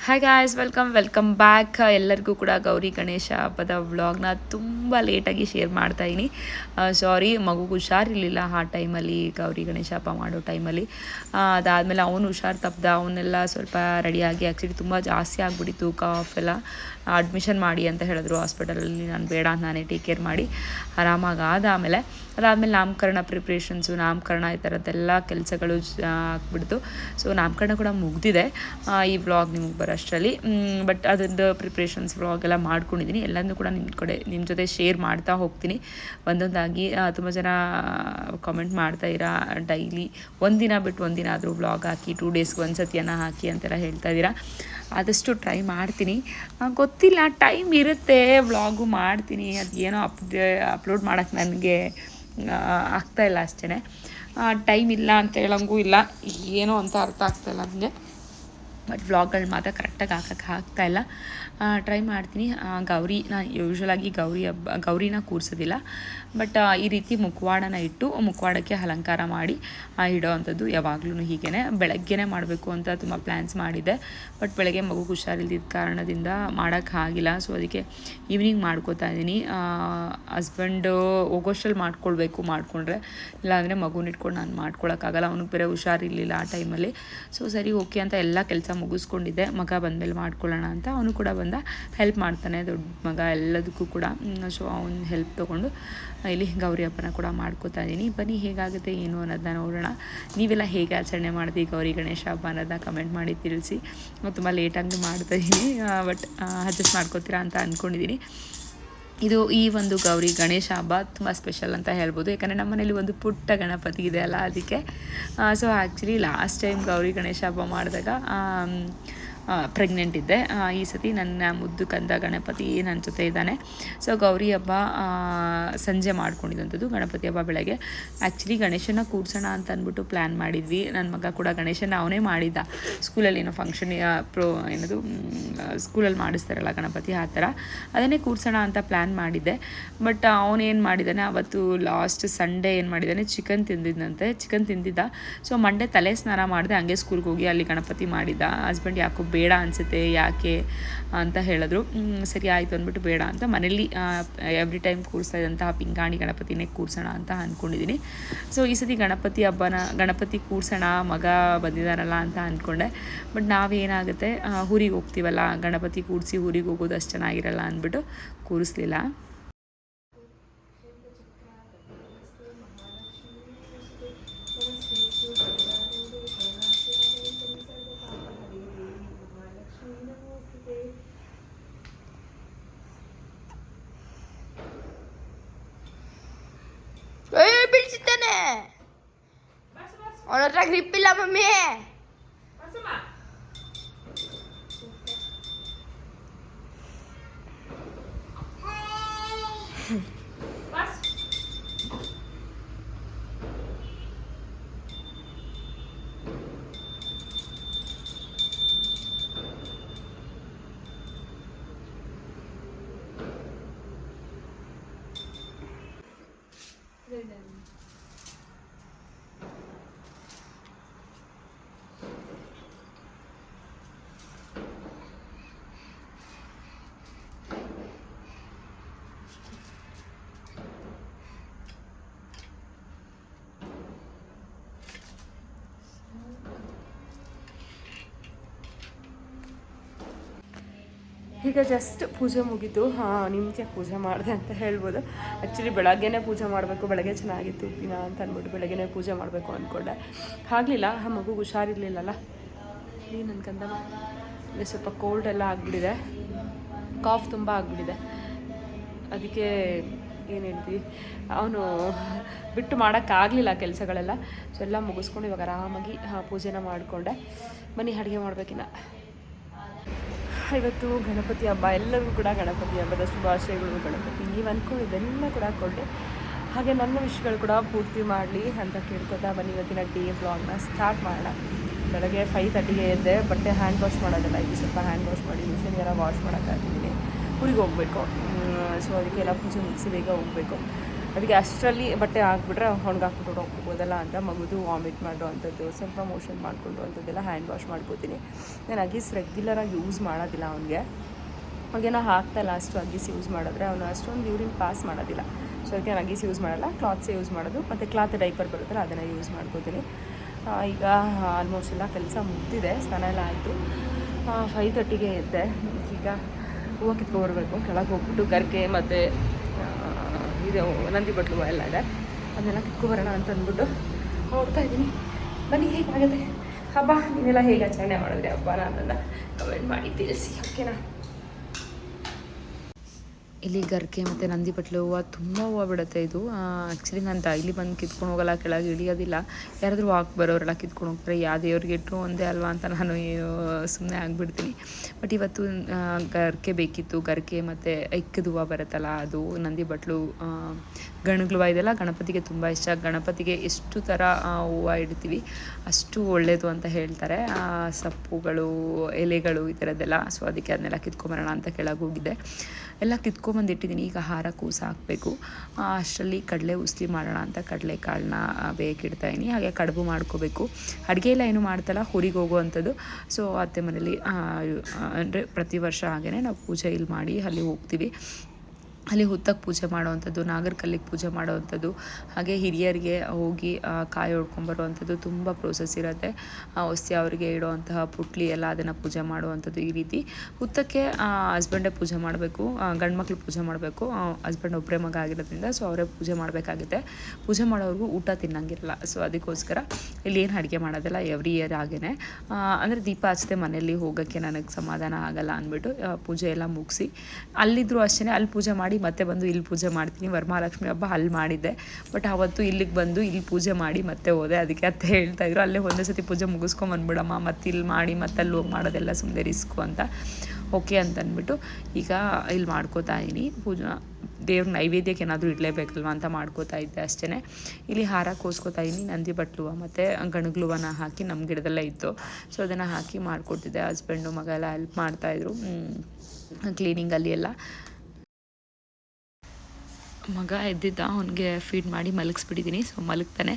Hi guys welcome welcome back ಎಲ್ಲರಿಗೂ ಕೂಡ ಗೌರಿ ಗಣೇಶ ಹಬ್ಬದ ವ್ಲಾಗ್ನ ತುಂಬ ಲೇಟಾಗಿ ಶೇರ್ ಮಾಡ್ತಾ ಇದ್ದೀನಿ ಸಾರಿ ಮಗುಗೆ ಹುಷಾರಿರಲಿಲ್ಲ ಆ ಟೈಮಲ್ಲಿ ಗೌರಿ ಗಣೇಶ ಹಬ್ಬ ಮಾಡೋ ಟೈಮಲ್ಲಿ ಅದಾದಮೇಲೆ ಅವನು ಹುಷಾರು ತಪ್ಪದ ಅವನ್ನೆಲ್ಲ ಸ್ವಲ್ಪ ರೆಡಿಯಾಗಿ ಆ್ಯಕ್ಚುಲಿ ತುಂಬ ಜಾಸ್ತಿ ಆಗಿಬಿಟ್ಟಿತ್ತು ಕಾಫ್ ಎಲ್ಲ. ಅಡ್ಮಿಷನ್ ಮಾಡಿ ಅಂತ ಹೇಳಿದ್ರು ಹಾಸ್ಪಿಟಲಲ್ಲಿ. ನಾನು ಬೇಡ, ನಾನೇ ಟೇಕ್ ಕೇರ್ ಮಾಡಿ. ಆರಾಮಾಗಿ ಆದಮೇಲೆ ಅದಾದಮೇಲೆ ನಾಮಕರಣ ಪ್ರಿಪ್ರೇಷನ್ಸು ನಾಮಕರಣ ಈ ಥರದ್ದೆಲ್ಲ ಕೆಲಸಗಳು ಆಗ್ಬಿಡ್ತು. ಸೊ ನಾಮಕರಣ ಕೂಡ ಮುಗ್ದಿದೆ. ಈ ವ್ಲಾಗ್ ನಿಮಗೆ ಬರೋಷ್ಟರಲ್ಲಿ ಬಟ್ ಅದರದ್ದು ಪ್ರಿಪ್ರೇಷನ್ಸ್ ವ್ಲಾಗ್ ಎಲ್ಲ ಮಾಡ್ಕೊಂಡಿದ್ದೀನಿ ಎಲ್ಲನೂ ಕೂಡ ನಿಮ್ಮ ಕಡೆ ನಿಮ್ಮ ಜೊತೆ ಶೇರ್ ಮಾಡ್ತಾ ಹೋಗ್ತೀನಿ. ಒಂದೊಂದಾಗಿ ತುಂಬ ಜನ ಕಾಮೆಂಟ್ ಮಾಡ್ತಾ ಇರ ಡೈಲಿ ಒಂದಿನ ಬಿಟ್ಟು ಒಂದಿನ ಆದರೂ ವ್ಲಾಗ್ ಹಾಕಿ ಟೂ ಡೇಸ್ಗೆ ಒಂದು ಸತಿಯನ್ನು ಹಾಕಿ ಅಂತೆಲ್ಲ ಹೇಳ್ತಾ ಇದ್ದೀರಾ. ಆದಷ್ಟು ಟ್ರೈ ಮಾಡ್ತೀನಿ. ಗೊತ್ತಿಲ್ಲ ಟೈಮ್ ಇರುತ್ತೆ ವ್ಲಾಗು ಮಾಡ್ತೀನಿ. ಅದು ಏನೋ ಅಪ್ ಅಪ್ಲೋಡ್ ಮಾಡೋಕ್ಕೆ ನನಗೆ ಆಗ್ತಾಯಿಲ್ಲ ಅಷ್ಟೇ ಟೈಮ್ ಇಲ್ಲ ಅಂತ ಹೇಳಂಗೂ ಇಲ್ಲ. ಏನೋ ಅಂತ ಅರ್ಥ ಆಗ್ತಾಯಿಲ್ಲ ನನಗೆ. ಬಟ್ ವ್ಲಾಗ್ಗಳು ಮಾತ್ರ ಕರೆಕ್ಟಾಗಿ ಹಾಕೋಕ್ಕೆ ಆಗ್ತಾಯಿಲ್ಲ ಟ್ರೈ ಮಾಡ್ತೀನಿ. ಗೌರಿ ನಾನು ಯೂಶ್ವಲಾಗಿ ಗೌರಿ ಹಬ್ಬ, ಗೌರಿನ ಕೂರಿಸೋದಿಲ್ಲ. ಬಟ್ ಈ ರೀತಿ ಮುಖವಾಡನ ಇಟ್ಟು ಮುಖವಾಡಕ್ಕೆ ಅಲಂಕಾರ ಮಾಡಿ ಇಡೋ ಅಂಥದ್ದು ಯಾವಾಗಲೂ ಹೀಗೇ ಬೆಳಗ್ಗೆನೇ ಮಾಡಬೇಕು ಅಂತ ತುಂಬ ಪ್ಲ್ಯಾನ್ಸ್ ಮಾಡಿದ್ದೆ. ಬಟ್ ಬೆಳಗ್ಗೆ ಮಗು ಹುಷಾರಿಲ್ದಿದ್ದ ಕಾರಣದಿಂದ ಮಾಡೋಕ್ಕಾಗಿಲ್ಲ ಸೊ ಅದಕ್ಕೆ ಈವ್ನಿಂಗ್ ಮಾಡ್ಕೋತಾ ಇದ್ದೀನಿ. ಹಸ್ಬೆಂಡು ಹೋಗೋಷ್ಟಲ್ಲಿ ಮಾಡ್ಕೊಳ್ಬೇಕು ಮಾಡಿಕೊಂಡ್ರೆ. ಇಲ್ಲಾಂದರೆ ಮಗುನ ಇಟ್ಕೊಂಡು ನಾನು ಮಾಡ್ಕೊಳಕ್ಕಾಗಲ್ಲ ಅವನಿಗೆ ಬೇರೆ ಹುಷಾರಿರಲಿಲ್ಲ ಆ ಟೈಮಲ್ಲಿ ಸೊ ಸರಿ ಓಕೆ ಅಂತ ಎಲ್ಲ ಕೆಲಸ ಮುಗಿಸ್ಕೊಂಡಿದ್ದೆ. ಮಗ ಬಂದಮೇಲೆ ಮಾಡ್ಕೊಳ್ಳೋಣ ಅಂತ. ಅವನು ಕೂಡ ಬಂದ ಹೆಲ್ಪ್ ಮಾಡ್ತಾನೆ ದೊಡ್ಡ ಮಗ ಎಲ್ಲದಕ್ಕೂ ಕೂಡ. ಸೊ ಅವನ ಹೆಲ್ಪ್ ತೊಗೊಂಡು ಇಲ್ಲಿ ಗೌರಿ ಹಬ್ಬನ ಕೂಡ ಮಾಡ್ಕೋತಾ ಇದ್ದೀನಿ. ಬನ್ನಿ, ಹೇಗಾಗುತ್ತೆ, ಏನು ಅನ್ನೋದನ್ನ ನೋಡೋಣ. ನೀವೆಲ್ಲ ಹೇಗೆ ಆಚರಣೆ ಮಾಡಿದ್ವಿ ಗೌರಿ, ಗಣೇಶ ಹಬ್ಬ ಅನ್ನೋದನ್ನ ಕಮೆಂಟ್ ಮಾಡಿ ತಿಳಿಸಿ. ತುಂಬ ಲೇಟಾಗಿ ಮಾಡ್ತಾ ಇದ್ದೀನಿ ಬಟ್ ಅಡ್ಜಸ್ಟ್ ಮಾಡ್ಕೋತೀರಾ ಅಂತ ಅಂದ್ಕೊಂಡಿದ್ದೀನಿ ಇದು ಈ ಒಂದು ಗೌರಿ, ಗಣೇಶ ಹಬ್ಬ ತುಂಬ ಸ್ಪೆಷಲ್ ಅಂತ ಹೇಳ್ಬೋದು. ಯಾಕಂದರೆ ನಮ್ಮ ಮನೇಲಿ ಒಂದು ಪುಟ್ಟ ಗಣಪತಿ ಇದೆ ಅಲ್ಲ, ಅದಕ್ಕೆ. So actually last time Gauri, Ganesha ಹಬ್ಬ ಮಾಡಿದಾಗ ಪ್ರೆಗ್ನೆಂಟ್ ಇದ್ದೆ. ಈ ಸತಿ ನನ್ನ ಮುದ್ದು ಕಂದ ಗಣಪತಿ ನನ್ನ ಜೊತೆ ಇದ್ದಾನೆ. ಸೊ ಗೌರಿ ಹಬ್ಬ ಸಂಜೆ ಮಾಡ್ಕೊಂಡಿದ್ದಂಥದ್ದು ಗಣಪತಿ ಹಬ್ಬ ಬೆಳಗ್ಗೆ. ಆ್ಯಕ್ಚುಲಿ ಗಣೇಶನ ಕೂರ್ಸೋಣ ಅಂತ ಅಂದ್ಬಿಟ್ಟು ಪ್ಲ್ಯಾನ್ ಮಾಡಿದ್ವಿ. ನನ್ನ ಮಗ ಕೂಡ ಗಣೇಶನ ಅವನೇ ಮಾಡಿದ್ದ. ಸ್ಕೂಲಲ್ಲಿ ಏನೋ ಫಂಕ್ಷನ್ ಪ್ರೋ ಏನದು ಸ್ಕೂಲಲ್ಲಿ ಮಾಡಿಸ್ತಾರಲ್ಲ ಗಣಪತಿ, ಆ ಥರ. ಅದನ್ನೇ ಕೂರ್ಸೋಣ ಅಂತ ಪ್ಲ್ಯಾನ್ ಮಾಡಿದ್ದೆ. ಬಟ್ ಅವನೇನು ಮಾಡಿದ್ದಾನೆ, ಅವತ್ತು ಲಾಸ್ಟ್ ಸಂಡೇ ಏನು ಮಾಡಿದ್ದಾನೆ ಚಿಕನ್ ತಿಂದಿದ್ದಂತೆ ಚಿಕನ್ ತಿಂದಿದ್ದ. ಸೊ ಮಂಡೇ ತಲೆ ಸ್ನಾನ ಮಾಡಿದೆ, ಹಂಗೆ ಸ್ಕೂಲ್ಗೆ ಹೋಗಿ ಅಲ್ಲಿ ಗಣಪತಿ ಮಾಡಿದ್ದ. ಹಸ್ಬೆಂಡ್ ಯಾಕೋ ಬೇಡ ಅನಿಸುತ್ತೆ, ಯಾಕೆ ಅಂತ ಹೇಳಿದ್ರು. ಸರಿ ಆಯಿತು ಅಂದ್ಬಿಟ್ಟು ಬೇಡ ಅಂತ ಮನೇಲಿ ಎವ್ರಿ ಟೈಮ್ ಕೂರಿಸ್ತಾ ಇದ್ದಂತಹ ಪಿಂಗಾಣಿ ಗಣಪತಿನೇ ಕೂರಿಸೋಣ ಅಂತ ಅಂದ್ಕೊಂಡಿದ್ದೀನಿ ಸೊ ಈ ಸತಿ ಗಣಪತಿ ಹಬ್ಬನ, ಗಣಪತಿ ಕೂರಿಸೋಣ, ಮಗ ಬಂದಿದ್ದಾರಲ್ಲ ಅಂತ ಅಂದ್ಕೊಂಡೆ ಬಟ್ ನಾವೇನಾಗುತ್ತೆ ಊರಿಗೆ ಹೋಗ್ತೀವಲ್ಲ, ಗಣಪತಿ ಕೂರಿಸಿ ಊರಿಗೆ ಹೋಗೋದು ಅಷ್ಟು ಚೆನ್ನಾಗಿರಲ್ಲ ಅಂದ್ಬಿಟ್ಟು ಕೂರಿಸ್ಲಿಲ್ಲ. ಏಯ್ ಬೀಳ್ಸಿದ್ದಾನೆ ಅವನ ಹತ್ರ ಈಗ ಜಸ್ಟ್ ಪೂಜೆ ಮುಗೀತು ಹಾಂ, ನಿಮಗೆ ಪೂಜೆ ಮಾಡಿದೆ ಅಂತ ಹೇಳ್ಬೋದು. ಆ್ಯಕ್ಚುಲಿ ಬೆಳಗ್ಗೆನೇ ಪೂಜೆ ಮಾಡಬೇಕು, ಬೆಳಗ್ಗೆ ಚೆನ್ನಾಗಿತ್ತು ದಿನ ಅಂತ ಅಂದ್ಬಿಟ್ಟು ಬೆಳಗ್ಗೆನೇ ಪೂಜೆ ಮಾಡಬೇಕು ಅಂದ್ಕೊಂಡೆ ಆಗಲಿಲ್ಲ, ಆ ಮಗು ಹುಷಾರಿರ್ಲಿಲ್ಲಲ್ಲ? ಕಂದಮ್ಮ? ಇಲ್ಲಿ ಸ್ವಲ್ಪ ಕೋಲ್ಡ್ ಎಲ್ಲ ಆಗಿಬಿಟ್ಟಿದೆ. ಕಾಫ್ ತುಂಬ ಆಗಿಬಿಟ್ಟಿದೆ. ಅದಕ್ಕೆ ಏನು ಹೇಳ್ತೀವಿ ಅವನು ಬಿಟ್ಟು ಮಾಡೋಕ್ಕಾಗಲಿಲ್ಲ ಕೆಲಸಗಳೆಲ್ಲ. ಸೊ ಎಲ್ಲ ಮುಗಿಸ್ಕೊಂಡು ಇವಾಗ ಆರಾಮಾಗಿ ಪೂಜೆನ ಮಾಡಿಕೊಂಡೆ. ಮನೆ ಅಡುಗೆ ಮಾಡಬೇಕಿನ್ನ. ಇವತ್ತು ಗಣಪತಿ ಹಬ್ಬ, ಎಲ್ಲರಿಗೂ ಕೂಡ ಗಣಪತಿ ಹಬ್ಬದ ಶುಭಾಶಯಗಳು ಗಣಪತಿ. ನೀವು ಅಂದ್ಕೊಂಡಿದ್ದೆಲ್ಲ ಕೂಡ ಕೊಡಿ ಹಾಗೆ ನನ್ನ ವಿಷಯಗಳು ಕೂಡ ಪೂರ್ತಿ ಮಾಡಲಿ ಅಂತ ಕೇಳ್ಕೊತಾ ಬನ್ನಿ ಇವತ್ತಿನ ಡೇ ಬ್ಲಾಗ್ನ ಸ್ಟಾರ್ಟ್ ಮಾಡೋಣ. ಬೆಳಗ್ಗೆ ಫೈವ್ ತರ್ಟಿಗೆ ಎದ್ದೆ, ಬಟ್ಟೆ ಹ್ಯಾಂಡ್ ವಾಶ್ ಮಾಡೋದಿಲ್ಲ ಇದು ಸ್ವಲ್ಪ ಹ್ಯಾಂಡ್ ವಾಶ್ ಮಾಡಿ ಮಿಷನ್ ಎಲ್ಲ ವಾಶ್ ಮಾಡೋಕ್ಕಾಗ್ತಿದ್ದೀನಿ ಊರಿಗೆ ಹೋಗಬೇಕು. ಸೊ ಅದಕ್ಕೆಲ್ಲ ಪೂಜೆ ಮುಗಿಸಿ ಬೇಗ ಹೋಗಬೇಕು. ಅದಕ್ಕೆ ಅಷ್ಟರಲ್ಲಿ ಬಟ್ಟೆ ಹಾಕ್ಬಿಟ್ರೆ ಒಣಗಾಕ್ಬಿಟ್ಟು ಹೋಗ್ಬೋದಲ್ಲ ಅಂತ ಮಗುದು ವಾಮಿಟ್ ಮಾಡೋ ಅಂಥದ್ದು ಸ್ವಲ್ಪ ಮೋಷನ್ ಮಾಡಿಕೊಂಡು ಅಂಥದ್ದೆಲ್ಲ ಹ್ಯಾಂಡ್ ವಾಶ್ ಮಾಡ್ಕೋತೀನಿ. ನಾನು ಅಗೀಸ್ ರೆಗ್ಯುಲರಾಗಿ ಯೂಸ್ ಮಾಡೋದಿಲ್ಲ ಅವನಿಗೆ. ಅವಾಗೇನೋ ಹಾಕ್ತಲ್ಲ ಅಷ್ಟು ಅಗೀಸ್ ಯೂಸ್ ಮಾಡಿದ್ರೆ ಅವನು ಅಷ್ಟೊಂದು ಯೂರಿನ್ ಪಾಸ್ ಮಾಡೋದಿಲ್ಲ. ಸೊ ಅದಕ್ಕೆ ನಾನು ಅಗೀಸ್ ಯೂಸ್ ಮಾಡಲ್ಲ ಕ್ಲಾತ್ಸೇ ಯೂಸ್ ಮಾಡೋದು, ಮತ್ತು ಕ್ಲಾತ್ ಡೈಪರ್ ಬರುತ್ತಲ್ಲ ಅದನ್ನು ಯೂಸ್ ಮಾಡ್ಕೋತೀನಿ. ಈಗ ಆಲ್ಮೋಸ್ಟ್ ಎಲ್ಲ ಕೆಲಸ ಮುಗ್ದಿದೆ, ಸ್ನಾನ ಎಲ್ಲ ಆಯಿತು. ಫೈವ್ ತರ್ಟಿಗೆ ಎದ್ದೆ. ಈಗ ಹೂವು ಕಿತ್ಕೊಬರ್ಬೇಕು ಕೆಳಗೆ ಹೋಗ್ಬಿಟ್ಟು ಗರ್ಕೆ ಮತ್ತು ಇದು ನಂದಿ ಬಟ್ಲು ಎಲ್ಲ ಇದೆ. ಅದನ್ನೆಲ್ಲ ಕಿತ್ಕೊಬರೋಣ ಅಂತ ಅಂದ್ಬಿಟ್ಟು ಹೊರಡ್ತಾ ಇದ್ದೀನಿ. ಬನ್ನಿ, ಹೇಗಾಗುತ್ತೆ? ಹಬ್ಬ, ನೀವೆಲ್ಲ ಹೇಗೆ ಆಚರಣೆ ಮಾಡಿದ್ರೆ? ಹಬ್ಬನ ಅಂತಂದ ಕಮೆಂಟ್ ಮಾಡಿ ತಿಳಿಸಿ ಓಕೆನಾ ಇಲ್ಲಿ ಗರ್ಕೆ ಮತ್ತು ನಂದಿ ಬಟ್ಲು ಹೂವು ತುಂಬ ಹೂವು ಬಿಡುತ್ತೆ ಇದು. ಆ್ಯಕ್ಚುಲಿ ನಾನು ಡೈಲಿ ಬಂದು ಕಿತ್ಕೊಂಡು ಹೋಗಲ್ಲ, ಕೆಳಗೆ ಇಳಿಯೋದಿಲ್ಲ. ಯಾರಾದರೂ ವಾಕ್ ಬರೋರೆಲ್ಲ ಕಿತ್ಕೊಂಡು ಹೋಗ್ತಾರೆ. ಯಾವ ದೇವ್ರಿಗೆ ಇಟ್ಟರು ಒಂದೇ ಅಲ್ವಾ ಅಂತ ನಾನು ಸುಮ್ಮನೆ ಆಗಿಬಿಡ್ತೀನಿ. ಬಟ್ ಇವತ್ತು ಗರ್ಕೆ ಬೇಕಿತ್ತು. ಗರ್ಕೆ ಮತ್ತು ಐಕ್ಕದ ಹೂವು ಬರುತ್ತಲ್ಲ, ಅದು ನಂದಿ ಬಟ್ಲು ಗಣಗ್ಲು ಇದೆಲ್ಲ ಗಣಪತಿಗೆ ತುಂಬ ಇಷ್ಟ. ಗಣಪತಿಗೆ ಎಷ್ಟು ಥರ ಹೂವ ಹೂವು ಇಡ್ತೀವಿ, ಅಷ್ಟು ಒಳ್ಳೆಯದು ಅಂತ ಹೇಳ್ತಾರೆ. ಸೊಪ್ಪುಗಳು, ಎಲೆಗಳು ಈ ಥರದ್ದೆಲ್ಲ ಸೊ ಅದಕ್ಕೆ ಅದನ್ನೆಲ್ಲ ಕಿತ್ಕೊಂಬರೋಣ ಅಂತ ಕೆಳಗೆ ಹೋಗಿದ್ದೆ. ಎಲ್ಲ ಕಿತ್ಕೊಂಬಂದಿಟ್ಟಿದ್ದೀನಿ ಈಗ ಹಾರ ಕೂಸ ಹಾಕಬೇಕು ಅಷ್ಟರಲ್ಲಿ ಕಡಲೆ ಉಸ್ಲಿ ಮಾಡೋಣ ಅಂತ ಕಡಲೆ ಕಾಳನ್ನ ಬೇಕಿಡ್ತಾಯಿನಿ ಹಾಗೆ ಕಡುಬು ಮಾಡ್ಕೋಬೇಕು. ಅಡುಗೆ ಎಲ್ಲ ಏನು ಮಾಡ್ತಲ್ಲ, ಹುರಿಗೆ ಹೋಗುವಂಥದ್ದು. ಸೊ ಅತ್ತೆ ಮನೇಲಿ ಅಂದರೆ ಪ್ರತಿ ವರ್ಷ ಹಾಗೆಯೇ ನಾವು ಪೂಜೆ ಇಲ್ಲಿ ಮಾಡಿ ಅಲ್ಲಿ ಹೋಗ್ತೀವಿ. ಅಲ್ಲಿ ಹುತ್ತಕ್ಕೆ ಪೂಜೆ ಮಾಡುವಂಥದ್ದು ನಾಗರ ಕಲ್ಲಿಗೆ ಪೂಜೆ ಮಾಡುವಂಥದ್ದು, ಹಾಗೆ ಹಿರಿಯರಿಗೆ ಹೋಗಿ ಕಾಯಿ ಹೊಡ್ಕೊಂಬರುವಂಥದ್ದು ತುಂಬ ಪ್ರೋಸೆಸ್ ಇರುತ್ತೆ. ಹೊಸ್ತಿ ಅವರಿಗೆ ಇಡುವಂತಹ ಪುಟ್ಲಿ ಎಲ್ಲ ಅದನ್ನು ಪೂಜೆ ಮಾಡುವಂಥದ್ದು ಈ ರೀತಿ. ಹುತ್ತಕ್ಕೆ ಹಸ್ಬೆಂಡೇ ಪೂಜೆ ಮಾಡಬೇಕು ಗಂಡು ಮಕ್ಳು ಪೂಜೆ ಮಾಡಬೇಕು ಹಸ್ಬೆಂಡ್ ಒಬ್ಬರೇ ಮಗ ಆಗಿರೋದ್ರಿಂದ, ಸೊ ಅವರೇ ಪೂಜೆ ಮಾಡಬೇಕಾಗುತ್ತೆ. ಪೂಜೆ ಮಾಡೋವ್ರಿಗೂ ಊಟ ತಿನ್ನಂಗಿರಲ್ಲ, ಸೊ ಅದಕ್ಕೋಸ್ಕರ ಇಲ್ಲಿ ಏನು ಅಡುಗೆ ಮಾಡೋದಿಲ್ಲ ಎವ್ರಿ ಇಯರ್ ಹಾಗೇ ಅಂದರೆ ದೀಪ ಹಚ್ಚದೆ ಮನೆಯಲ್ಲಿ ಹೋಗೋಕ್ಕೆ ನನಗೆ ಸಮಾಧಾನ ಆಗಲ್ಲ ಅಂದ್ಬಿಟ್ಟು ಪೂಜೆ ಎಲ್ಲ ಮುಗಿಸಿ ಅಲ್ಲಿದ್ದರೂ ಅಷ್ಟೇ ಅಲ್ಲಿ ಪೂಜೆ ಮಾಡಿ ಮತ್ತೆ ಬಂದು ಇಲ್ಲಿ ಪೂಜೆ ಮಾಡ್ತೀನಿ. ವರಮಹಾಲಕ್ಷ್ಮಿ ಹಬ್ಬ ಅಲ್ಲಿ ಮಾಡಿದ್ದೆ. ಬಟ್ ಅವತ್ತು ಇಲ್ಲಿಗೆ ಬಂದು ಇಲ್ಲಿ ಪೂಜೆ ಮಾಡಿ ಮತ್ತೆ ಹೋದೆ. ಅದಕ್ಕೆ ಅತ್ತೆ ಹೇಳ್ತಾ ಇದ್ರು, ಅಲ್ಲೇ ಒಂದೇ ಸತಿ ಪೂಜೆ ಮುಗಿಸ್ಕೊಂಡ್ ಬಂದ್ಬಿಡಮ್ಮ. ಮತ್ತೆ ಇಲ್ಲಿ ಮಾಡಿ, ಮತ್ತೆ ಅಲ್ಲಿ ಹೋಗಿ ಮಾಡೋದೆಲ್ಲ ಸುಮ್ಮನೆ ರಿಸ್ಕು ಅಂತ. ಓಕೆ ಅಂತ ಅಂದ್ಬಿಟ್ಟು, ಈಗ ಇಲ್ಲಿ ಮಾಡ್ಕೋತಾ ಇದ್ದೀನಿ ಪೂಜಾ ದೇವ್ರ ನೈವೇದ್ಯಕ್ಕೆ ಏನಾದರೂ ಇಡಲೇಬೇಕಲ್ವ ಅಂತ ಮಾಡ್ಕೋತಾ ಇದ್ದೆ ಅಷ್ಟೇ ಇಲ್ಲಿ ಹಾರ ಕೋಸ್ಕೋತಾ ಇದ್ದೀನಿ ನಂದಿ ಬಟ್ಲುವ ಮತ್ತು ಗಣಗ್ಲುವನ ಹಾಕಿ ನಮ್ಮ ಗಿಡದಲ್ಲೇ ಇತ್ತು. ಸೊ ಅದನ್ನು ಹಾಕಿ ಮಾಡಿಕೊಡ್ತಿದ್ದೆ ಹಸ್ಬೆಂಡು ಮಗ ಎಲ್ಲ ಹೆಲ್ಪ್ ಮಾಡ್ತಾಯಿದ್ರು ಕ್ಲೀನಿಂಗಲ್ಲಿ ಎಲ್ಲ. ಮಗ ಎದ್ದಿದ್ದ, ಅವನಿಗೆ ಫೀಡ್ ಮಾಡಿ ಮಲಗಿಸ್ಬಿಟ್ಟಿದ್ದೀನಿ ಸೊ ಮಲಗ್ತಾನೆ.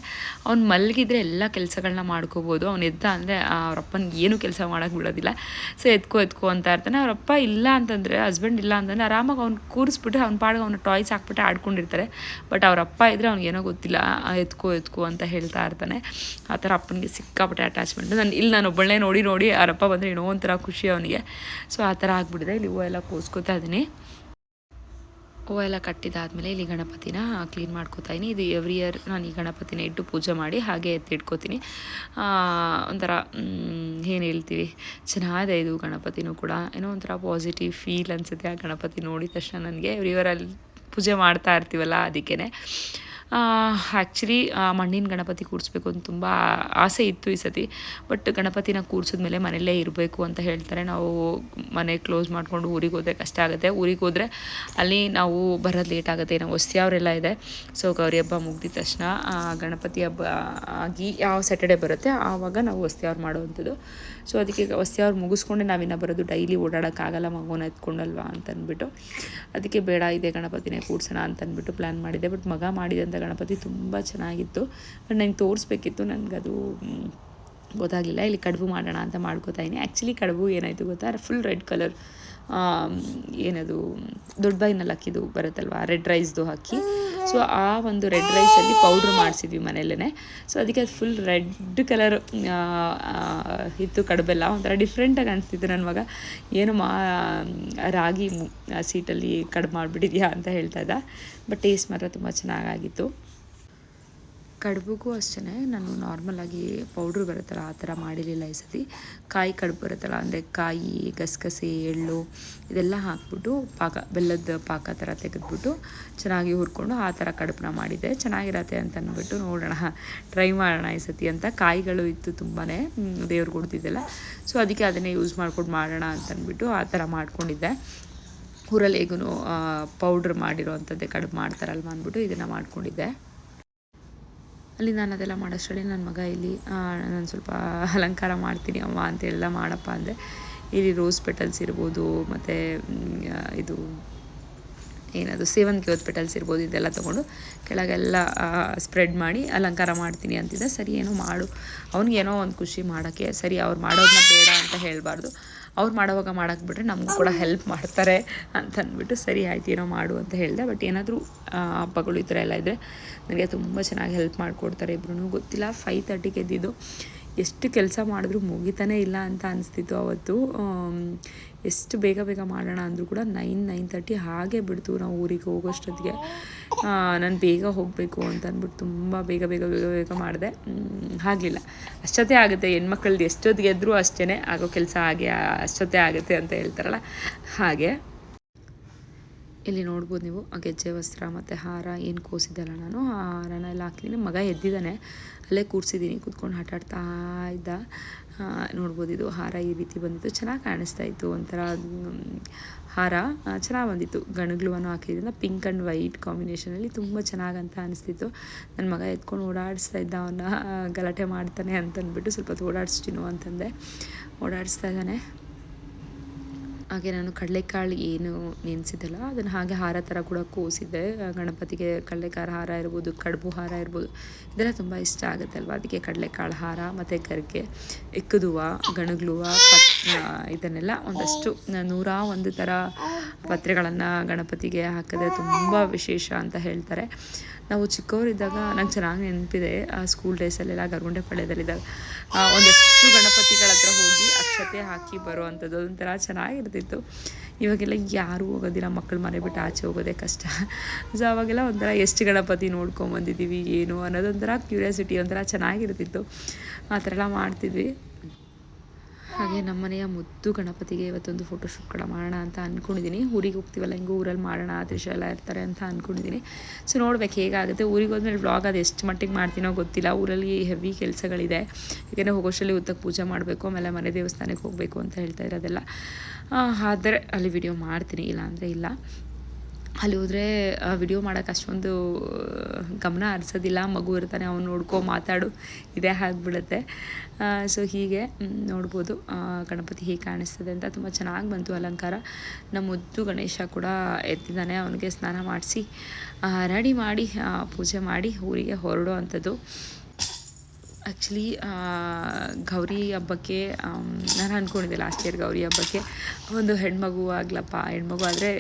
ಅವ್ನು ಮಲಗಿದ್ರೆ ಎಲ್ಲ ಕೆಲಸಗಳನ್ನ ಮಾಡ್ಕೋಬೋದು. ಅವ್ನು ಎದ್ದ ಅಂದರೆ ಅವರಪ್ಪನಿಗೆ ಏನೂ ಕೆಲಸ ಮಾಡೋಕ್ಕೆ ಬಿಡೋದಿಲ್ಲ. ಸೊ ಎತ್ಕೋ ಎತ್ಕೋ ಅಂತ ಇರ್ತಾನೆ. ಅವರಪ್ಪ ಇಲ್ಲ ಅಂತಂದರೆ ಹಸ್ಬೆಂಡ್ ಇಲ್ಲ ಅಂತಂದರೆ, ಆರಾಮಾಗಿ ಅವ್ನು ಕೂರಿಸ್ಬಿಟ್ಟು ಅವ್ನ ಪಾಡಿಗೆ ಅವ್ನ ಟಾಯ್ಸ್ ಹಾಕ್ಬಿಟ್ಟು ಆಡ್ಕೊಂಡಿರ್ತಾರೆ. ಬಟ್ ಅವರಪ್ಪ ಇದ್ದರೆ ಅವ್ನಿಗೇನೋ ಗೊತ್ತಿಲ್ಲ. ಎತ್ಕೋ ಎತ್ಕೋ ಅಂತ ಹೇಳ್ತಾ ಇರ್ತಾನೆ. ಆ ಥರ ಅಪ್ಪನಿಗೆ ಸಿಕ್ಕಾಪಟ್ಟೆ ಅಟ್ಯಾಚ್ಮೆಂಟ್ ನಾನು ಇಲ್ಲಿ ನಾನು ಒಬ್ಬಳೇ ನೋಡಿ ನೋಡಿ ಅವರಪ್ಪ ಬಂದರೆ ಏನೋ ಒಂಥರ ಖುಷಿ ಅವನಿಗೆ. ಸೊ ಆ ಥರ ಆಗಿಬಿಟ್ಟಿದೆ. ಇಲ್ಲಿ ಹೂವು ಎಲ್ಲ ಕೂಸ್ಕೊತಾ ಇದ್ದೀನಿ ಹೂವು ಎಲ್ಲ ಕಟ್ಟಿದಾದ್ಮೇಲೆ ಇಲ್ಲಿ ಗಣಪತಿನ ಕ್ಲೀನ್ ಮಾಡ್ಕೋತಾ ಇದೀನಿ. ಇದು ಎವ್ರಿ ಇಯರ್ ನಾನು ಈ ಗಣಪತಿನ ಇಟ್ಟು ಪೂಜೆ ಮಾಡಿ ಹಾಗೆ ಎತ್ತಿಟ್ಕೋತೀನಿ. ಒಂಥರ ಏನು ಹೇಳ್ತೀವಿ? ಚೆನ್ನಾಗಿದೆ ಇದು ಗಣಪತಿನೂ ಕೂಡ. ಏನೋ ಒಂಥರ ಪಾಸಿಟಿವ್ ಫೀಲ್ ಅನಿಸುತ್ತೆ ಆ ಗಣಪತಿ ನೋಡಿದ ತಕ್ಷಣ ನನಗೆ. ಎವ್ರಿ ಇಯರ್ ಅಲ್ಲಿ ಪೂಜೆ ಮಾಡ್ತಾ ಇರ್ತೀವಲ್ಲ ಅದಕ್ಕೇ ಆ್ಯಕ್ಚುಲಿ ಮಣ್ಣಿನ ಗಣಪತಿ ಕೂರಿಸ್ಬೇಕು ಅಂತ ತುಂಬ ಆಸೆ ಇತ್ತು ಈ ಸತಿ. ಬಟ್ ಗಣಪತಿನ ಕೂರಿಸಿದ್ಮೇಲೆ ಮನೆಯಲ್ಲೇ ಇರಬೇಕು ಅಂತ ಹೇಳ್ತಾರೆ. ನಾವು ಮನೆ ಕ್ಲೋಸ್ ಮಾಡಿಕೊಂಡು ಊರಿಗೆ ಹೋದರೆ ಕಷ್ಟ ಆಗುತ್ತೆ. ಊರಿಗೆ ಹೋದರೆ ಅಲ್ಲಿ ನಾವು ಬರೋದು ಲೇಟ್ ಆಗುತ್ತೆ. ನಾವು ಹೊಸ್ತಿ ಅವರೆಲ್ಲ ಇದೆ. ಸೊ ಗೌರಿ ಹಬ್ಬ ಮುಗಿದ ತಕ್ಷಣ ಗಣಪತಿ ಹಬ್ಬ ಆಗಿ ಯಾವ ಸ್ಯಾಟರ್ಡೆ ಬರುತ್ತೆ, ಆವಾಗ ನಾವು ಹೊಸ್ತಿ ಅವ್ರು ಮಾಡುವಂಥದ್ದು. ಸೊ ಅದಕ್ಕೆ ಹೊಸ್ತಿ ಅವ್ರು ಮುಗಿಸ್ಕೊಂಡೆ ನಾವಿನ್ನ ಬರೋದು ಡೈಲಿ ಓಡಾಡೋಕ್ಕಾಗಲ್ಲ ಮಗುನ ಎತ್ಕೊಂಡಲ್ವಾ ಅಂತಂದ್ಬಿಟ್ಟು ಅದಕ್ಕೆ ಬೇಡ, ಇದೆ ಗಣಪತಿನೇ ಕೂಡ್ಸೋಣ ಅಂತಂದ್ಬಿಟ್ಟು ಪ್ಲ್ಯಾನ್ ಮಾಡಿದೆ ಬಟ್ ಮಗ ಮಾಡಿದಂಥ ಗಣಪತಿ ತುಂಬ ಚೆನ್ನಾಗಿತ್ತು. ಬಟ್ ನಂಗೆ ತೋರಿಸ್ಬೇಕಿತ್ತು, ನನಗದು ಗೊತ್ತಾಗಲಿಲ್ಲ. ಇಲ್ಲಿ ಕಡುಬು ಮಾಡೋಣ ಅಂತ ಮಾಡ್ಕೋತಾ ಇದ್ದೀನಿ. ಆ್ಯಕ್ಚುಲಿ ಕಡುಬು ಏನಾಯಿತು ಗೊತ್ತಾ? ಫುಲ್ ರೆಡ್ ಕಲರ್ ಏನದು, ದೊಡ್ಡ ಅಕ್ಕಿದು ಬರುತ್ತಲ್ವ? ರೆಡ್ ರೈಸ್ದು ಹಾಕಿ. ಸೊ ಆ ಒಂದು ರೆಡ್ ರೈಸಲ್ಲಿ ಪೌಡ್ರ್ ಮಾಡಿಸಿದ್ವಿ ಮನೆಯಲ್ಲೇ ಸೊ ಅದಕ್ಕೆ ಅದು ಫುಲ್ ರೆಡ್ ಕಲರ್ ಇತ್ತು ಕಡಬೆಲ್ಲ. ಒಂಥರ ಡಿಫ್ರೆಂಟಾಗಿ ಅನಿಸ್ತಿತ್ತು ನನ್ನ ಮಗ. ಏನು ಮಾ, ರಾಗಿ ಸೀಟಲ್ಲಿ ಕಡ್ಬು ಮಾಡಿಬಿಟ್ಟಿದ್ಯಾ ಅಂತ ಹೇಳ್ತಾ ಇದ್ದ. ಬಟ್ ಟೇಸ್ಟ್ ಮಾತ್ರ ತುಂಬ ಚೆನ್ನಾಗಾಗಿತ್ತು. ಕಡುಬುಗೂ ಅಷ್ಟೇ ನಾನು ನಾರ್ಮಲಾಗಿ ಪೌಡ್ರ್ ಬರುತ್ತಲ್ಲ, ಆ ಥರ ಮಾಡಿರಲಿಲ್ಲ ಈ ಸತಿ. ಕಾಯಿ ಕಡುಬು ಬರುತ್ತಲ್ಲ, ಅಂದರೆ ಕಾಯಿ, ಗಸಗಸೆ, ಎಳ್ಳು, ಇದೆಲ್ಲ ಹಾಕ್ಬಿಟ್ಟು ಪಾಕ, ಬೆಲ್ಲದ ಪಾಕ ಥರ ತೆಗೆದ್ಬಿಟ್ಟು ಚೆನ್ನಾಗಿ ಹುರ್ಕೊಂಡು ಆ ಥರ ಕಡುಬನ್ನ ಮಾಡಿದ್ದೆ. ಚೆನ್ನಾಗಿರತ್ತೆ ಅಂತ ಅಂದ್ಬಿಟ್ಟು ನೋಡೋಣ ಟ್ರೈ ಮಾಡೋಣ ಈ ಸತಿ ಅಂತ. ಕಾಯಿಗಳು ಇತ್ತು ತುಂಬಾ ದೇವ್ರು ಕೊಡ್ತಿದ್ದೆಲ್ಲ ಸೊ ಅದಕ್ಕೆ ಅದನ್ನೇ ಯೂಸ್ ಮಾಡ್ಕೊಂಡು ಮಾಡೋಣ ಅಂತ ಅಂದ್ಬಿಟ್ಟು ಆ ಥರ ಮಾಡ್ಕೊಂಡಿದ್ದೆ. ಊರಲ್ಲಿ ಹೇಗೂ ಪೌಡ್ರ್ ಮಾಡಿರೋ ಅಂಥದ್ದೇ ಕಡುಬು ಮಾಡ್ತಾರಲ್ವ ಅಂದ್ಬಿಟ್ಟು ಇದನ್ನು ಮಾಡ್ಕೊಂಡಿದ್ದೆ. ಅಲ್ಲಿ ನಾನು ಅದೆಲ್ಲ ಮಾಡೋಷ್ಟರಲ್ಲಿ ನನ್ನ ಮಗ ಇಲ್ಲಿ ನಾನು ಸ್ವಲ್ಪ ಅಲಂಕಾರ ಮಾಡ್ತೀನಿ, ಅಮ್ಮ ಅಂತೆಲ್ಲ ಮಾಡಪ್ಪ ಅಂದರೆ ಇಲ್ಲಿ ರೋಸ್ ಪೆಟಲ್ಸ್ ಇರ್ಬೋದು, ಮತ್ತು ಇದು ಏನದು ಸೇವಂತಿಗೆ ಹೋದ ಪೆಟಲ್ಸ್ ಇರ್ಬೋದು, ಇದೆಲ್ಲ ತೊಗೊಂಡು ಕೆಳಗೆಲ್ಲ ಸ್ಪ್ರೆಡ್ ಮಾಡಿ ಅಲಂಕಾರ ಮಾಡ್ತೀನಿ ಅಂತಿದ್ದೆ. ಸರಿ, ಏನೋ ಮಾಡು. ಅವ್ನಿಗೇನೋ ಒಂದು ಖುಷಿ ಮಾಡೋಕ್ಕೆ, ಸರಿ, ಅವ್ರು ಮಾಡೋದನ್ನ ಬೇಡ ಅಂತ ಹೇಳಬಾರ್ದು. ಅವ್ರು ಮಾಡೋವಾಗ ಮಾಡೋಕ್ಕೆ ಬಿಟ್ಟರೆ ನಮಗೂ ಕೂಡ ಹೆಲ್ಪ್ ಮಾಡ್ತಾರೆ ಅಂತ ಅಂದ್ಬಿಟ್ಟು ಸರಿ ಆಯ್ತು, ಏನೋ ಮಾಡು ಅಂತ ಹೇಳಿದೆ. ಬಟ್ ಏನಾದರೂ ಹಬ್ಬಗಳು ಈ ಥರ ಎಲ್ಲ ಇದ್ದರೆ ನನಗೆ ತುಂಬ ಚೆನ್ನಾಗಿ ಹೆಲ್ಪ್ ಮಾಡಿಕೊಡ್ತಾರೆ ಇಬ್ರು ಗೊತ್ತಿಲ್ಲ ಫೈ ತರ್ಟಿಗೆ ಎದ್ದಿದ್ದು. ಎಷ್ಟು ಕೆಲಸ ಮಾಡಿದ್ರೂ ಮುಗಿತಾನೇ ಇಲ್ಲ ಅಂತ ಅನಿಸ್ತಿತ್ತು ಅವತ್ತು. ಎಷ್ಟು ಬೇಗ ಬೇಗ ಮಾಡೋಣ ಅಂದರೂ ಕೂಡ ನೈನ್ ನೈನ್ ತರ್ಟಿ ಹಾಗೆ ಬಿಡ್ತು ನಾವು ಊರಿಗೆ ಹೋಗೋಷ್ಟೊತ್ತಿಗೆ. ನಾನು ಬೇಗ ಹೋಗಬೇಕು ಅಂತ ಅಂದ್ಬಿಟ್ಟು ತುಂಬ ಬೇಗ ಬೇಗ ಬೇಗ ಬೇಗ ಮಾಡಿದೆ. ಆಗಲಿಲ್ಲ ಅಷ್ಟೊತ್ತೇ ಆಗುತ್ತೆ, ಹೆಣ್ಮಕ್ಳದ್ದು ಎಷ್ಟೊತ್ತಿಗೆ ಎದ್ರೂ ಅಷ್ಟೇ ಆಗೋ ಕೆಲಸ ಹಾಗೆ ಅಷ್ಟೊತ್ತೇ ಆಗುತ್ತೆ ಅಂತ ಹೇಳ್ತಾರಲ್ಲ. ಹಾಗೆ. ಇಲ್ಲಿ ನೋಡ್ಬೋದು ನೀವು, ಆ ಗೆಜ್ಜೆ ವಸ್ತ್ರ ಮತ್ತು ಹಾರ ಏನು ಕೋಸಿದ್ದಲ್ಲ ನಾನು, ಆ ಹಾರನ ಎಲ್ಲ ಹಾಕ್ತೀನಿ ಮಗ ಎದ್ದಿದ್ದಾನೆ, ಅಲ್ಲೇ ಕೂರಿಸಿದ್ದೀನಿ ಕೂತ್ಕೊಂಡು ಆಟ ಆಡ್ತಾ ಇದ್ದ ನೋಡ್ಬೋದು ಇದು ಹಾರ ಈ ರೀತಿ ಬಂದಿತ್ತು. ಚೆನ್ನಾಗಿ ಕಾಣಿಸ್ತಾ ಇತ್ತು, ಒಂಥರ ಹಾರ ಚೆನ್ನಾಗಿ ಬಂದಿತ್ತು. ಗಣಗ್ಲುವನ್ನು ಹಾಕಿದ್ರಿಂದ ಪಿಂಕ್ ಆ್ಯಂಡ್ ವೈಟ್ ಕಾಂಬಿನೇಷನಲ್ಲಿ ತುಂಬ ಚೆನ್ನಾಗಂತ ಅನಿಸ್ತಿತ್ತು. ನನ್ನ ಮಗ ಎತ್ಕೊಂಡು ಓಡಾಡಿಸ್ತಾ ಇದ್ದ, ಅವನ್ನ ಗಲಾಟೆ ಮಾಡ್ತಾನೆ ಅಂತಂದ್ಬಿಟ್ಟು ಸ್ವಲ್ಪ ಹೊತ್ತು ಓಡಾಡಿಸ್ತೀನೋ ಅಂತಂದೆ. ಓಡಾಡಿಸ್ತಾ ಇದ್ದಾನೆ. ಹಾಗೆ ನಾನು ಕಡಲೆಕಾಳು ಏನು ನೆನೆಸಿದ್ದಲ್ಲ ಅದನ್ನು ಹಾಗೆ ಹಾರ ಥರ ಕೂಡ ಕೋಸಿದ್ದೆ. ಗಣಪತಿಗೆ ಕಡಲೆಕಾಳು ಹಾರ ಇರ್ಬೋದು ಕಡುಬು ಹಾರ ಇರ್ಬೋದು ಇದೆಲ್ಲ ತುಂಬ ಇಷ್ಟ ಆಗುತ್ತೆ ಅಲ್ವಾ? ಅದಕ್ಕೆ ಕಡಲೆಕಾಳು ಹಾರ ಮತ್ತು ಗರ್ಗೆ ಎಕ್ಕದುವ ಗಣಗ್ಲುವ ಪತ್ ಆ, ಇದನ್ನೆಲ್ಲ ಒಂದಷ್ಟು ನೂರ ಒಂದು ಥರ ಪತ್ರೆಗಳನ್ನು ಗಣಪತಿಗೆ ಹಾಕಿದ್ರೆ ತುಂಬ ವಿಶೇಷ ಅಂತ ಹೇಳ್ತಾರೆ. ನಾವು ಚಿಕ್ಕವರಿದ್ದಾಗ ನಂಗೆ ಚೆನ್ನಾಗಿ ನೆನಪಿದೆ. ಸ್ಕೂಲ್ ಡೇಸಲ್ಲೆಲ್ಲ ಗರ್ಗುಂಡೆ ಪಾಳ್ಯದಲ್ಲಿದ್ದಾಗ ಆ, ಒಂದಷ್ಟು ಗಣಪತಿಗಳ ಹತ್ರ ಹಾಕಿ ಬರುವಂಥದ್ದು ಅದೊಂಥರ ಚೆನ್ನಾಗಿರ್ತಿತ್ತು. ಇವಾಗೆಲ್ಲ ಯಾರೂ ಹೋಗೋದಿಲ್ಲ ಮಕ್ಕಳು ಮನೆ ಬಿಟ್ಟು ಆಚೆ ಹೋಗೋದೇ ಕಷ್ಟ. ಸೊ ಅವಾಗೆಲ್ಲ ಒಂಥರ ಎಷ್ಟು ಗಣಪತಿ ನೋಡ್ಕೊಂಬಂದಿದ್ದೀವಿ, ಏನು ಅನ್ನೋದೊಂಥರ ಕ್ಯೂರಿಯಾಸಿಟಿ ಒಂಥರ ಚೆನ್ನಾಗಿರ್ತಿತ್ತು. ಆ ಥರ ಎಲ್ಲ ಮಾಡ್ತಿದ್ವಿ. ಹಾಗೆ ನಮ್ಮನೆಯ ಮುದ್ದು ಗಣಪತಿಗೆ ಇವತ್ತೊಂದು ಫೋಟೋಶೂಟ್ ಕೂಡ ಮಾಡೋಣ ಅಂತ ಅಂದ್ಕೊಂಡಿದ್ದೀನಿ ಊರಿಗೆ ಹೋಗ್ತೀವಲ್ಲ, ಹಿಂಗೂ ಊರಲ್ಲಿ ಮಾಡೋಣ ತ್ರಿಷ ಎಲ್ಲ ಇರ್ತಾರೆ ಅಂತ ಅಂದ್ಕೊಂಡಿದ್ದೀನಿ ಸೊ ನೋಡ್ಬೇಕು ಹೇಗಾಗುತ್ತೆ. ಊರಿಗೆ ಹೋದ್ಮೇಲೆ ವ್ಲಾಗ್ ಅದು ಎಷ್ಟು ಮಟ್ಟಿಗೆ ಮಾಡ್ತೀನೋ ಗೊತ್ತಿಲ್ಲ. ಊರಲ್ಲಿ ಹೆವಿ ಕೆಲಸಗಳಿದೆ. ಯಾಕೆಂದರೆ ಹೋಗೋಷ್ಟರಲ್ಲಿ ಉತ್ತಕ್ಕೆ ಪೂಜೆ ಮಾಡಬೇಕು, ಆಮೇಲೆ ಮನೆ ದೇವಸ್ಥಾನಕ್ಕೆ ಹೋಗಬೇಕು ಅಂತ ಹೇಳ್ತಾ ಇರೋದೆಲ್ಲ. ಆದರೆ ಅಲ್ಲಿ ವಿಡಿಯೋ ಮಾಡ್ತೀನಿ ಇಲ್ಲ ಅಂದರೆ ಇಲ್ಲ. ಅಲ್ಲಿ ಹೋದರೆ ವಿಡಿಯೋ ಮಾಡೋಕೆ ಅಷ್ಟೊಂದು ಗಮನ ಹರಿಸೋದಿಲ್ಲ. ಮಗು ಇರ್ತಾನೆ, ಅವ್ನು ನೋಡ್ಕೊ, ಮಾತಾಡು. ಇದೇ ಆಗಿಬಿಡುತ್ತೆ. ಸೊ ಹೀಗೆ ನೋಡ್ಬೋದು. ಗಣಪತಿ ಹೀಗೆ ಕಾಣಿಸ್ತದೆ ಅಂತ ತುಂಬ ಚೆನ್ನಾಗಿ ಬಂತು ಅಲಂಕಾರ. ನಮ್ಮ ಮುದ್ದು ಗಣೇಶ ಕೂಡ ಎತ್ತಿದ್ದಾನೆ. ಅವನಿಗೆ ಸ್ನಾನ ಮಾಡಿಸಿ ರೆಡಿ ಮಾಡಿ ಪೂಜೆ ಮಾಡಿ ಊರಿಗೆ ಹೊರಡೋ ಅಂಥದ್ದು ಆ್ಯಕ್ಚುಲಿ ಗೌರಿ ಹಬ್ಬಕ್ಕೆ ನಾನು ಅಂದ್ಕೊಂಡಿದ್ದೆ ಲಾಸ್ಟ್ ಇಯರ್ ಗೌರಿ ಹಬ್ಬಕ್ಕೆ. ಒಂದು ಹೆಣ್ಮಗು ಆಗಲಪ್ಪ, ಹೆಣ್ಮಗು ಆದರೆ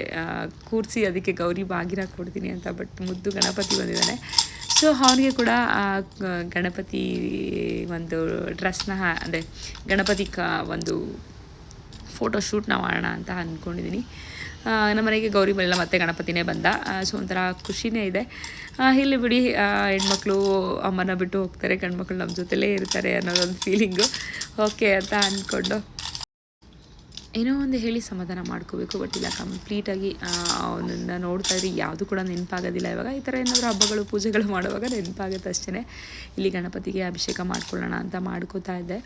ಕೂರಿಸಿ ಅದಕ್ಕೆ ಗೌರಿ ಬಾಗಿರ ಕೊಡ್ತೀನಿ ಅಂತ ಬಟ್ ಮುದ್ದು ಗಣಪತಿ ಬಂದಿದ್ದಾನೆ. ಸೊ ಅವನಿಗೆ ಕೂಡ ಗಣಪತಿ ಒಂದು ಡ್ರೆಸ್ನ ಅಂದರೆ ಗಣಪತಿ ಕ, ಒಂದು ಫೋಟೋ ಶೂಟ್ನ ಮಾಡೋಣ ಅಂತ ಅಂದ್ಕೊಂಡಿದ್ದೀನಿ ನಮ್ಮ ಮನೆಗೆ ಗೌರಿ ಬೆಲ್ಲ ಮತ್ತೆ ಗಣಪತಿನೇ ಬಂದ. ಸೊ ಒಂಥರ ಖುಷಿನೇ ಇದೆ. ಇಲ್ಲಿ ಬಿಡಿ ಹೆಣ್ಮಕ್ಳು ಅಮ್ಮನ ಬಿಟ್ಟು ಹೋಗ್ತಾರೆ, ಗಂಡ್ಮಕ್ಳು ನಮ್ಮ ಜೊತೆಲೇ ಇರ್ತಾರೆ ಅನ್ನೋದೊಂದು ಫೀಲಿಂಗು ಓಕೆ ಅಂತ ಅಂದ್ಕೊಂಡು ಏನೋ ಒಂದು ಹೇಳಿ ಸಮಾಧಾನ ಮಾಡ್ಕೋಬೇಕು ಬಟ್ ಇಲ್ಲ ಕಂಪ್ಲೀಟಾಗಿ ಅವನನ್ನು ನೋಡ್ತಾ ಇದ್ರೆ ಯಾವುದು ಕೂಡ ನೆನಪಾಗೋದಿಲ್ಲ. ಇವಾಗ ಈ ಥರ ಏನಾದರೂ ಹಬ್ಬಗಳು, ಪೂಜೆಗಳು ಮಾಡುವಾಗ ನೆನಪಾಗುತ್ತೆ ಅಷ್ಟೇ ಇಲ್ಲಿ ಗಣಪತಿಗೆ ಅಭಿಷೇಕ ಮಾಡ್ಕೊಳ್ಳೋಣ ಅಂತ ಮಾಡ್ಕೋತಾ ಇದ್ದೆ.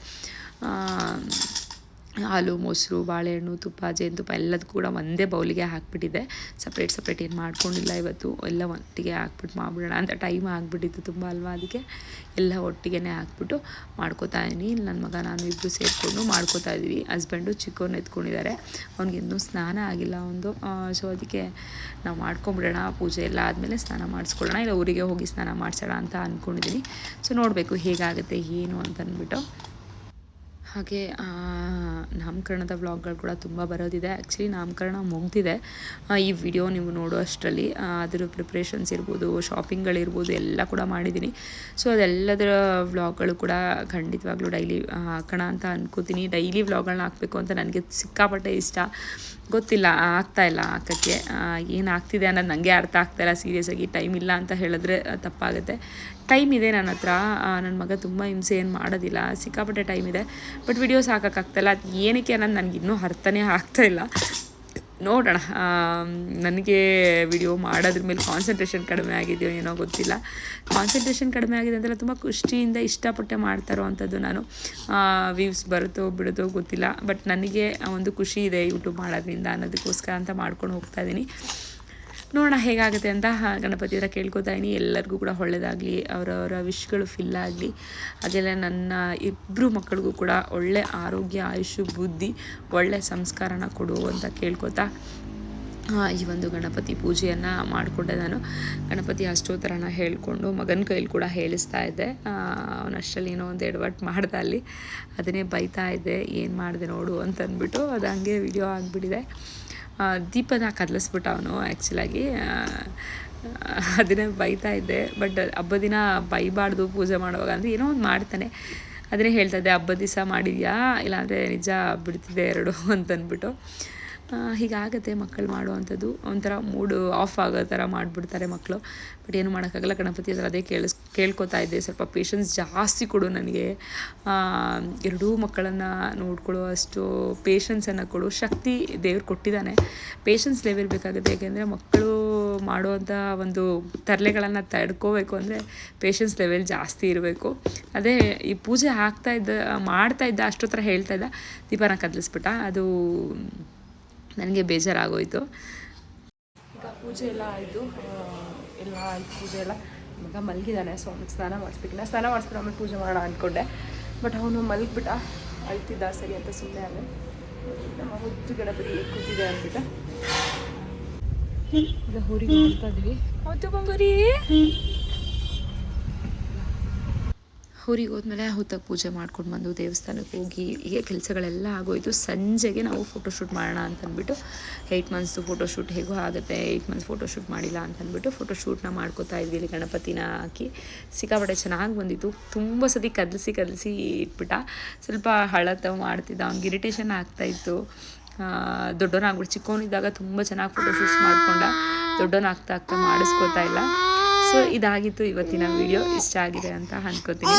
ಹಾಲು, ಮೊಸರು, ಬಾಳೆಹಣ್ಣು, ತುಪ್ಪ ಜೇನುತುಪ್ಪ ಎಲ್ಲದೂ ಕೂಡ ಒಂದೇ ಬೌಲಿಗೆ ಹಾಕಿಬಿಟ್ಟಿದ್ದೆ ಸಪ್ರೇಟ್ ಸಪ್ರೇಟ್ ಏನು ಮಾಡ್ಕೊಂಡಿಲ್ಲ ಇವತ್ತು. ಎಲ್ಲ ಒಟ್ಟಿಗೆ ಹಾಕ್ಬಿಟ್ಟು ಮಾಡಿಬಿಡೋಣ ಅಂತ ಟೈಮ್ ಆಗಿಬಿಟ್ಟಿತ್ತು ತುಂಬ ಅಲ್ವಾ ಅದಕ್ಕೆ. ಎಲ್ಲ ಒಟ್ಟಿಗೆ ಹಾಕ್ಬಿಟ್ಟು ಮಾಡ್ಕೋತಾ ಇದ್ದೀನಿ. ಇಲ್ಲಿ ನನ್ನ ಮಗ, ನಾನು ಇಬ್ಬರು ಸೇರಿಕೊಂಡು ಮಾಡ್ಕೋತಾ ಇದ್ದೀವಿ. ಹಸ್ಬೆಂಡು ಚಿಕ್ಕವ್ನ ಎತ್ಕೊಂಡಿದ್ದಾರೆ. ಅವ್ನಿಗೆ ಇನ್ನೂ ಸ್ನಾನ ಆಗಿಲ್ಲ ಒಂದು. ಸೊ ಅದಕ್ಕೆ ನಾವು ಮಾಡ್ಕೊಂಬಿಡೋಣ. ಪೂಜೆ ಎಲ್ಲ ಆದಮೇಲೆ ಸ್ನಾನ ಮಾಡಿಸ್ಕೊಳ್ಳೋಣ. ಇಲ್ಲ ಊರಿಗೆ ಹೋಗಿ ಸ್ನಾನ ಮಾಡಿಸೋಣ ಅಂತ ಅಂದ್ಕೊಂಡಿದ್ದೀನಿ ಸೊ ನೋಡಬೇಕು ಹೇಗಾಗುತ್ತೆ, ಏನು ಅಂತ ಅಂದ್ಬಿಟ್ಟು. ಹಾಗೆ ನಾಮಕರಣದ ವ್ಲಾಗ್ಗಳು ಕೂಡ ತುಂಬ ಬರೋದಿದೆ. ಆ್ಯಕ್ಚುಲಿ ನಾಮಕರಣ ಮುಗಿದಿದೆ. ಈ ವಿಡಿಯೋ ನೀವು ನೋಡೋ ಅಷ್ಟರಲ್ಲಿ ಅದರ ಪ್ರಿಪ್ರೇಷನ್ಸ್ ಇರ್ಬೋದು ಶಾಪಿಂಗ್ಗಳಿರ್ಬೋದು ಎಲ್ಲ ಕೂಡ ಮಾಡಿದ್ದೀನಿ. ಸೊ ಅದೆಲ್ಲದರ ವ್ಲಾಗ್ಗಳು ಕೂಡ ಖಂಡಿತವಾಗ್ಲೂ ಡೈಲಿ ಹಾಕೋಣ ಅಂತ ಅನ್ಕೋತೀನಿ. ಡೈಲಿ ವ್ಲಾಗ್ಗಳನ್ನ ಹಾಕಬೇಕು ಅಂತ ನನಗೆ ಸಿಕ್ಕಾಪಟ್ಟೆ ಇಷ್ಟ. ಗೊತ್ತಿಲ್ಲ ಆಗ್ತಾ ಇಲ್ಲ ಹಾಕೋಕ್ಕೆ. ಏನು ಆಗ್ತಿದೆ ಅನ್ನೋದು ನನಗೆ ಅರ್ಥ ಆಗ್ತಾಯಿಲ್ಲ ಸೀರಿಯಸ್ಸಾಗಿ ಟೈಮ್ ಇಲ್ಲ ಅಂತ ಹೇಳಿದ್ರೆ ತಪ್ಪಾಗುತ್ತೆ. ಟೈಮ್ ಇದೆ ನನ್ನ ಹತ್ರ. ನನ್ನ ಮಗ ತುಂಬ ಹಿಂಸೆ ಏನು ಮಾಡೋದಿಲ್ಲ. ಸಿಕ್ಕಾಪಟ್ಟೆ ಟೈಮ್ ಇದೆ. ಬಟ್ ವಿಡಿಯೋಸ್ ಹಾಕೋಕ್ಕಾಗ್ತಾಯಿಲ್ಲ ಅದು ಏನಕ್ಕೆ ಅನ್ನೋದು ನನಗಿನ್ನೂ ಅರ್ಥನೇ ಅರ್ಥನೇ ಆಗ್ತಾಯಿಲ್ಲ ನೋಡೋಣ. ನನಗೆ ವಿಡಿಯೋ ಮಾಡೋದ್ರ ಮೇಲೆ ಕಾನ್ಸಂಟ್ರೇಷನ್ ಕಡಿಮೆ ಆಗಿದೆಯೋ ಏನೋ ಗೊತ್ತಿಲ್ಲ. ಕಾನ್ಸಂಟ್ರೇಷನ್ ಕಡಿಮೆ ಆಗಿದೆ ಅಂತೆಲ್ಲ ತುಂಬ ಖುಷಿಯಿಂದ ಇಷ್ಟಪಟ್ಟೆ ಮಾಡ್ತಾರೋ ಅಂಥದ್ದು ನಾನು. ವ್ಯೂಸ್ ಬರುತ್ತೋ ಬಿಡುತ್ತೋ ಗೊತ್ತಿಲ್ಲ. ಬಟ್ ನನಗೆ ಒಂದು ಖುಷಿ ಇದೆ ಯೂಟ್ಯೂಬ್ ಮಾಡೋದ್ರಿಂದ ಅನ್ನೋದಕ್ಕೋಸ್ಕರ ಅಂತ ಮಾಡ್ಕೊಂಡು ಹೋಗ್ತಾ ಇದ್ದೀನಿ. ನೋಡೋಣ ಹೇಗಾಗುತ್ತೆ ಅಂತ ಗಣಪತಿ ಹತ್ರ ಕೇಳ್ಕೊತಾ ಇದ್ದೀನಿ ಎಲ್ಲರಿಗೂ ಕೂಡ ಒಳ್ಳೆಯದಾಗಲಿ ಅವರವರ ವಿಶ್ಗಳು ಫಿಲ್ ಆಗಲಿ. ಹಾಗೆಲ್ಲ ನನ್ನ ಇಬ್ಬರು ಮಕ್ಕಳಿಗೂ ಕೂಡ ಒಳ್ಳೆ ಆರೋಗ್ಯ, ಆಯುಷು, ಬುದ್ಧಿ, ಒಳ್ಳೆ ಸಂಸ್ಕಾರನ ಕೊಡು ಅಂತ ಕೇಳ್ಕೊತಾ ಈ ಒಂದು ಗಣಪತಿ ಪೂಜೆಯನ್ನು ಮಾಡಿಕೊಂಡೆ ನಾನು. ಗಣಪತಿ ಅಷ್ಟೋತ್ತರನ ಹೇಳಿಕೊಂಡು ಮಗನ ಕೈಲಿ ಕೂಡ ಹೇಳಿಸ್ತಾ ಇದ್ದೆ. ಅವನಷ್ಟರಲ್ಲಿ ಏನೋ ಒಂದು ಎಡವಟ್ಟು ಮಾಡ್ದೆ ಅಲ್ಲಿ. ಅದನ್ನೇ ಬೈತಾ ಇದ್ದೆ. ಏನು ಮಾಡಿದೆ ನೋಡು ಅಂತಂದ್ಬಿಟ್ಟು ಅದು ಹಂಗೆ ವಿಡಿಯೋ ಆಗಿಬಿಟ್ಟಿದೆ. ದೀಪನ ಕದಲಿಸ್ಬಿಟ್ಟ ಅವನು ಆ್ಯಕ್ಚುಲಾಗಿ ಅದನ್ನೇ ಬೈತಾ ಇದ್ದೆ. ಬಟ್ ಹಬ್ಬದ ದಿನ ಬೈಬಾರ್ದು ಪೂಜೆ ಮಾಡುವಾಗ ಅಂದರೆ ಏನೋ ಒಂದು ಮಾಡ್ತಾನೆ. ಅದನ್ನೇ ಹೇಳ್ತಾ ಇದ್ದೆ, ಹಬ್ಬದ ದಿವಸ ಮಾಡಿದ್ಯಾ? ಇಲ್ಲಾಂದರೆ ನಿಜ ಬಿಡ್ತಿದ್ದೆ ಎರಡು ಅಂತಂದ್ಬಿಟ್ಟು. ಹೀಗಾಗತ್ತೆ ಮಕ್ಕಳು ಮಾಡುವಂಥದ್ದು. ಒಂಥರ ಮೂಡ್ ಆಫ್ ಆಗೋ ಥರ ಮಾಡಿಬಿಡ್ತಾರೆ ಮಕ್ಕಳು. ಬಟ್ ಏನು ಮಾಡೋಕ್ಕಾಗಲ್ಲ. ಗಣಪತಿ ಹತ್ರ ಅದೇ ಕೇಳಿಸ್, ಕೇಳ್ಕೊತಾ ಇದ್ದೆ. ಸ್ವಲ್ಪ ಪೇಷನ್ಸ್ ಜಾಸ್ತಿ ಕೊಡು ನನಗೆ. ಎರಡೂ ಮಕ್ಕಳನ್ನು ನೋಡ್ಕೊಳ್ಳೋ ಅಷ್ಟು ಪೇಷನ್ಸನ್ನು ಕೊಡು. ಶಕ್ತಿ ದೇವ್ರು ಕೊಟ್ಟಿದ್ದಾನೆ. ಪೇಷನ್ಸ್ ಲೆವೆಲ್ ಬೇಕಾಗುತ್ತೆ. ಯಾಕೆಂದರೆ ಮಕ್ಕಳು ಮಾಡುವಂಥ ಒಂದು ತರಲೆಗಳನ್ನು ತಡ್ಕೋಬೇಕು ಅಂದರೆ ಪೇಷನ್ಸ್ ಲೆವೆಲ್ ಜಾಸ್ತಿ ಇರಬೇಕು. ಅದೇ ಈ ಪೂಜೆ ಹಾಕ್ತಾ ಇದ್ದ, ಮಾಡ್ತಾ ಇದ್ದ ಅಷ್ಟೊತ್ತರ ಹೇಳ್ತಾ ಇದ್ದ. ದೀಪನ ಕದಲಿಸ್ಬಿಟ್ಟ. ಅದು ನನಗೆ ಬೇಜಾರಾಗೋಯಿತು. ಈಗ ಪೂಜೆ ಎಲ್ಲ ಆಯಿತು. ಎಲ್ಲ ಆಯ್ತು ಪೂಜೆ ಎಲ್ಲ. ಮಗ ಮಲಗಿದ್ದಾನೆ ಸೊ ಅವನಿಗೆ ಸ್ನಾನ ಮಾಡಿಸ್ಬೇಕಿಲ್ಲ ಸ್ನಾನ ಮಾಡಿಸ್ಬಿಟ್ಟು ಆಮೇಲೆ ಪೂಜೆ ಮಾಡೋಣ ಅಂದ್ಕೊಂಡೆ ಬಟ್ ಅವನು ಮಲಗಿಬಿಟ್ಟ ಅಳ್ತಿದ್ದ ಸರಿ ಅಂತ ಸುಮ್ಮನೆ ಆಗ ನಮ್ಮ ಹುದ್ದು ಗಣಪತಿ ಕೂತಿದೆ ಅಂದ್ಬಿಟ್ಟು. ಈಗ ಊರಿಗೆ ಹೋಗ್ತಾ ಇದ್ದೀವಿ ಬಂಗಾರಿ ಊರಿಗೆ ಹೋದ್ಮೇಲೆ ಹುತ್ತಕ್ಕೆ ಪೂಜೆ ಮಾಡ್ಕೊಂಡು ಬಂದು ದೇವಸ್ಥಾನಕ್ಕೆ ಹೋಗಿ, ಹೀಗೆ ಕೆಲಸಗಳೆಲ್ಲ ಆಗೋಯ್ತು. ಸಂಜೆಗೆ ನಾವು ಫೋಟೋಶೂಟ್ ಮಾಡೋಣ ಅಂತ ಅಂದ್ಬಿಟ್ಟು ಏಯ್ಟ್ ಮಂತ್ಸ್ದು ಫೋಟೋಶೂಟ್ ಹೇಗೋ ಆಗುತ್ತೆ ಏಯ್ಟ್ ಮಂತ್ಸ್ ಫೋಟೋಶೂಟ್ ಮಾಡಿಲ್ಲ ಅಂತ ಅಂದ್ಬಿಟ್ಟು ಫೋಟೋಶೂಟ್ನ ಮಾಡ್ಕೋತಾ ಇದ್ವಿ ಗಣಪತಿನ ಹಾಕಿ. ಸಿಕ್ಕಾಪಟ್ಟೆ ಚೆನ್ನಾಗಿ ಬಂದಿತ್ತು. ತುಂಬ ಸತಿ ಕದಲಿಸಿ ಕದಲಿಸಿ ಇಟ್ಬಿಟ್ಟ. ಸ್ವಲ್ಪ ಹಳತ ಮಾಡ್ತಿದ್ದ, ಅವ್ನಿಗೆ ಇರಿಟೇಷನ್ ಆಗ್ತಾಯಿತ್ತು ದೊಡ್ಡವನಾಗ್ಬಿಟ್ಟು ಚಿಕ್ಕವನಿದ್ದಾಗ ತುಂಬ ಚೆನ್ನಾಗಿ ಫೋಟೋಶೂಟ್ಸ್ ಮಾಡ್ಕೊಂಡ ದೊಡ್ಡವನಾಗ್ತಾ ಆಗ್ತಾ ಮಾಡಿಸ್ಕೋತಾ ಇಲ್ಲ. ಸೊ ಇದಾಗಿತ್ತು ಇವತ್ತಿನ ವಿಡಿಯೋ ಇಷ್ಟ ಆಗಿದೆ ಅಂತ ಅನ್ಕೋತೀನಿ.